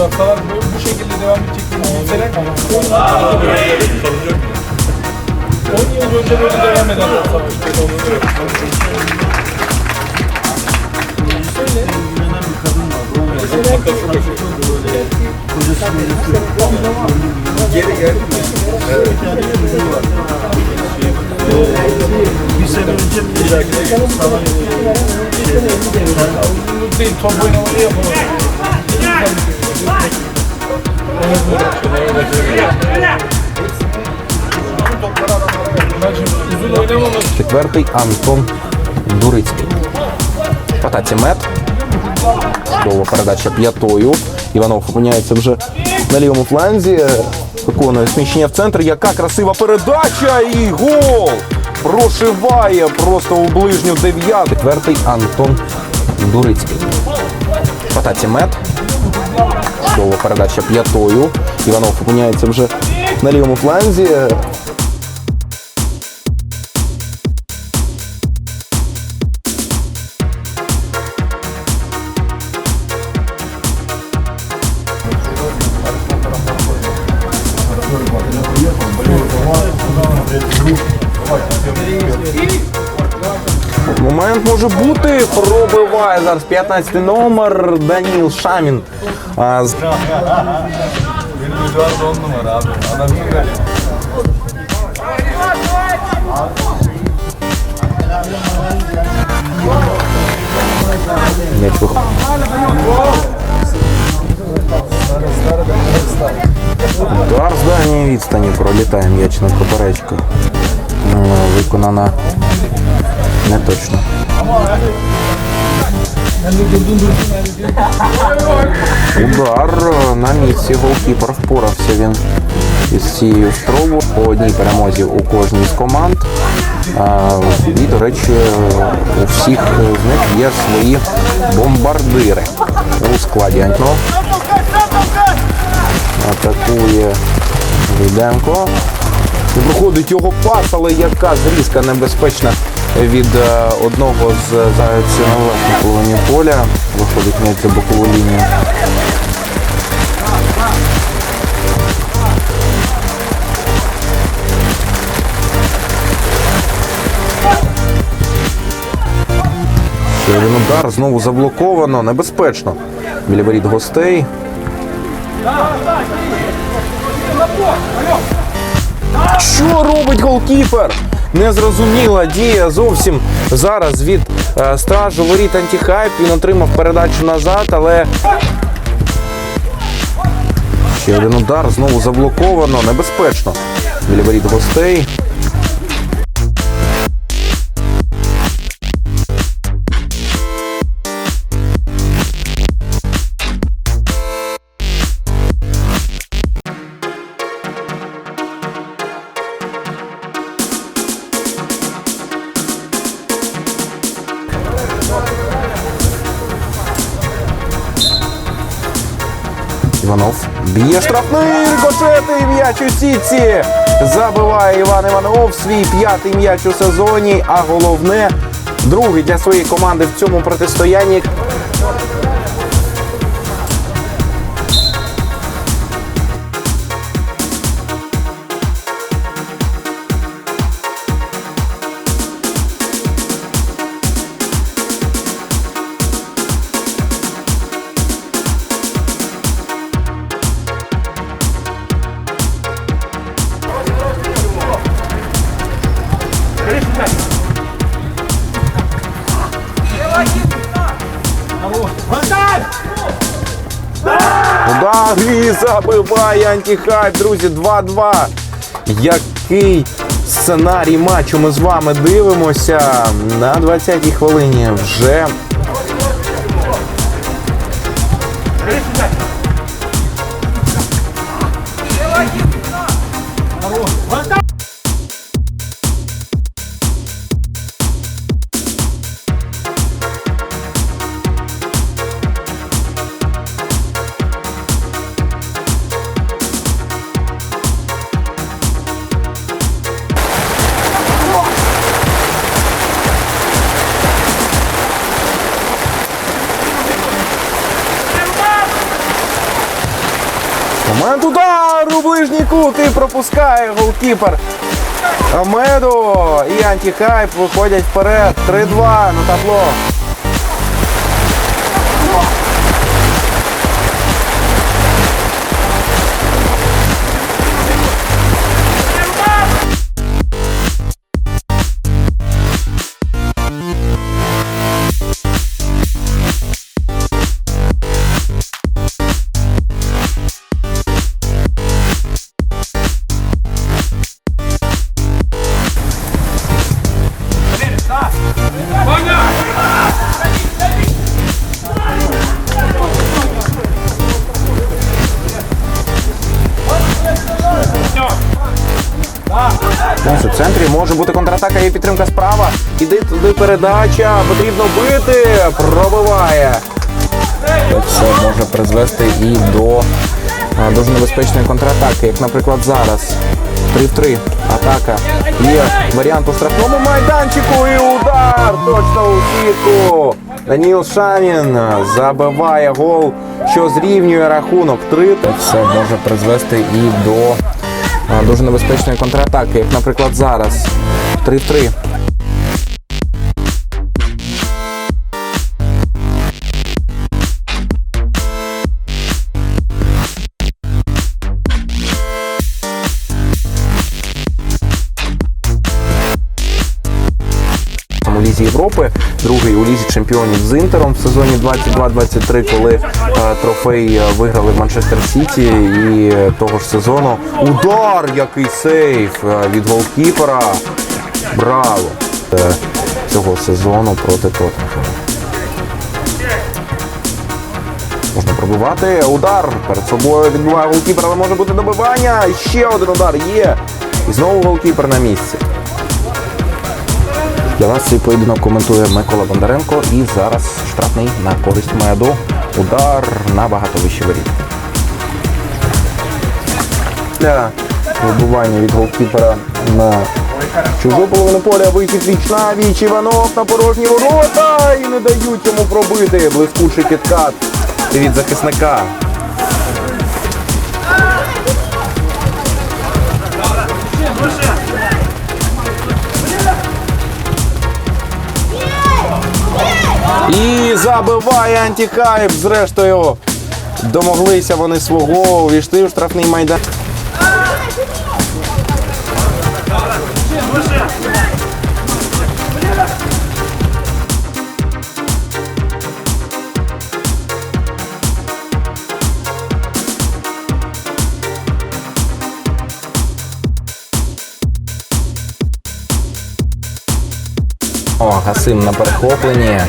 bıraksalar böyle bu şekilde devam edecek kimseler 10 yıl önce böyle devam eden bir savaş. Şöyle. İlgilenen bir kadın var. Mesela böyle kocası böyle geri geldi mi? Evet. Yani bir var. Bir sene önce bir dakika sana şey, değil, top oynamayı şey yapamadım. Четвертий Антон Дурицький. Атаці мет. Чудова передача п'ятою. Іванов опиняється вже на лівому фланзі. Виконує сміщення в центр. Яка красива передача і гол! Прошиває просто у ближню дев'яту. Четвертий Антон Дурицький. Атаці мет. Чудова передача п'ятою. Іванов опиняється вже на лівому фланзі. Момент може бути. Пробиває зараз 15 номер Даніл Шамін. А, з-. Удар з відстані пролітає м'яч над поперечкою. Ну, Виконана не точно. Удар на місці голкіпер впорався він із цією спробою по одній перемозі у кожній з команд. І, до речі, у всіх з них є свої бомбардири у складі Антнов. Атакує Руденко. Не проходить його пас, але яка зрізка небезпечна від е, одного з зайців на половині поля. Виходить м'яч за бокову лінію. Один удар знову заблоковано, небезпечно. Біля воріт гостей. Що робить голкіпер? Незрозуміла дія зовсім зараз від е, стражу воріт антихайп. Він отримав передачу назад, але ще один удар знову заблоковано. Небезпечно. Біля воріт гостей. Іванов б'є штрафний рикошетний м'яч у сітці. Забиває Іван Іванов свій п'ятий м'яч у сезоні. А головне, другий для своєї команди в цьому протистоянні. Удар і забиває антихайп, друзі, 2-2. Який сценарій матчу ми з вами дивимося на 20-й хвилині вже. Удар у ближній кут і пропускає голкіпер. Амеду і антихайп виходять вперед. 3-2 на табло. Центрі може бути контратака і підтримка справа. Іди туди передача, потрібно бити. Пробиває. Це може призвести і до дуже небезпечної контратаки, як, наприклад, зараз. 3 в 3. Атака. Є варіант у штрафному майданчику і удар! Точно у сітку. Даніл Шанін забиває гол, що зрівнює рахунок 3. Це може призвести і до дуже небезпечної контратаки, як, наприклад, зараз. 3 Лізі Європи, другий у Лізі Чемпіонів з Інтером в сезоні 22-23, коли е, трофей е, виграли в Манчестер Сіті. І того ж сезону удар, який сейф е, від голкіпера. Браво! Цього сезону проти Тоттенхема. Можна пробивати. Удар перед собою відбуває голкіпер, але може бути добивання. Ще один удар є. І знову голкіпер на місці. Для вас цей поєдинок коментує Микола Бондаренко і зараз штрафний на користь Маядо. Удар набагато вище воріт. Для вибування від голкіпера на чужу половину поля вихід віч на віч. Іванов на порожні ворота і не дають йому пробити. Блискучий підкат від захисника. І забиває антихайп. Зрештою, домоглися вони свого, увійшли в штрафний майдан. О, Гасим на перехопленні.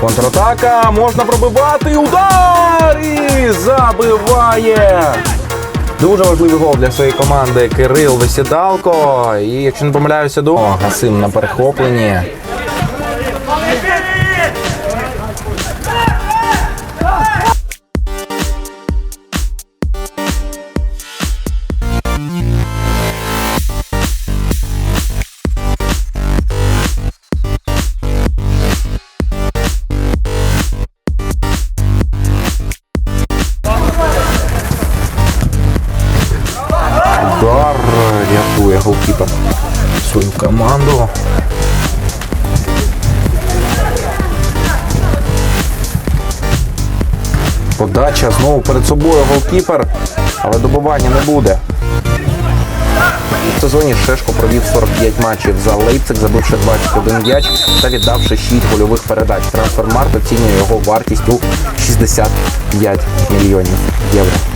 Контратака, можна пробивати. Удар! І забиває. Дуже важливий гол для своєї команди Кирил Висідалко. І якщо не помиляюся, до Гасим на перехопленні. Рятує свою команду. Подача знову перед собою голкіпер, але добування не буде. В сезоні Шешко провів 45 матчів за Лейпциг, забивши 21 м'яч та віддавши 6 гольових передач. Трансфермарт оцінює його вартість у 65 мільйонів євро.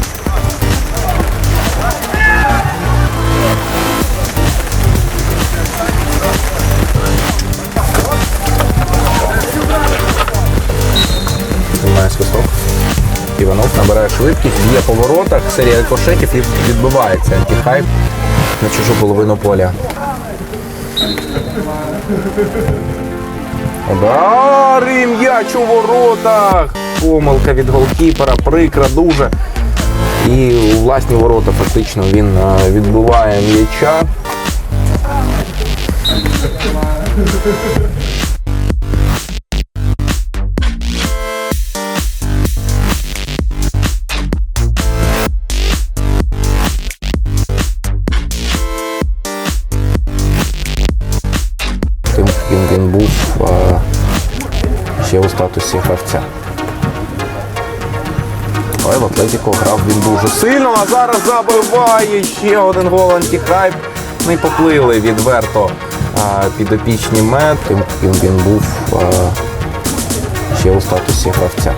Набирає швидкість, б'є по воротах, серія рикошетів і відбивається антихайп на чужу половину поля. Удар і м'яч у воротах. Помилка від голкіпера, прикра дуже. І у власні ворота фактично він е, відбиває м'яча. Статусі гравця. Але в Атлетіко грав він дуже сильно, а зараз забиває ще один гол антихайп. Не поплили відверто підопічні мет. Тим він, був ще у статусі гравця.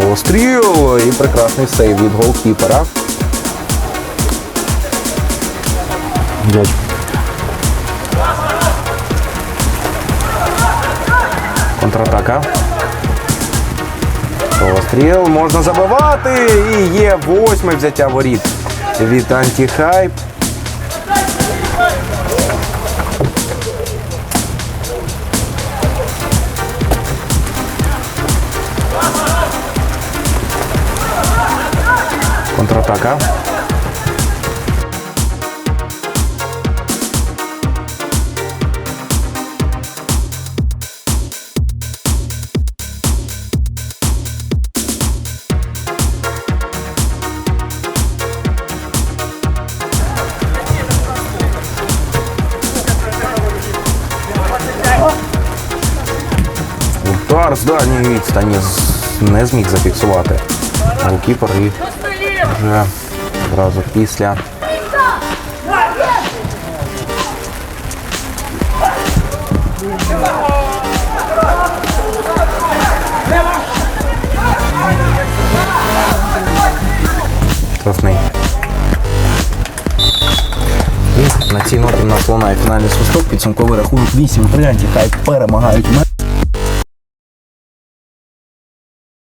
Простріл і прекрасний сейв від голкіпера. Дядь. Контратака. Простріл можна забивати. І є восьме взяття воріт від антихайп. Контратака. Удар з дальньої відстані не зміг зафіксувати. Голкіпер і вже одразу після. Штрафний. І на цій ноті в нас лунає фінальний свисток. Підсумковий рахунок 8 3 хай перемагають.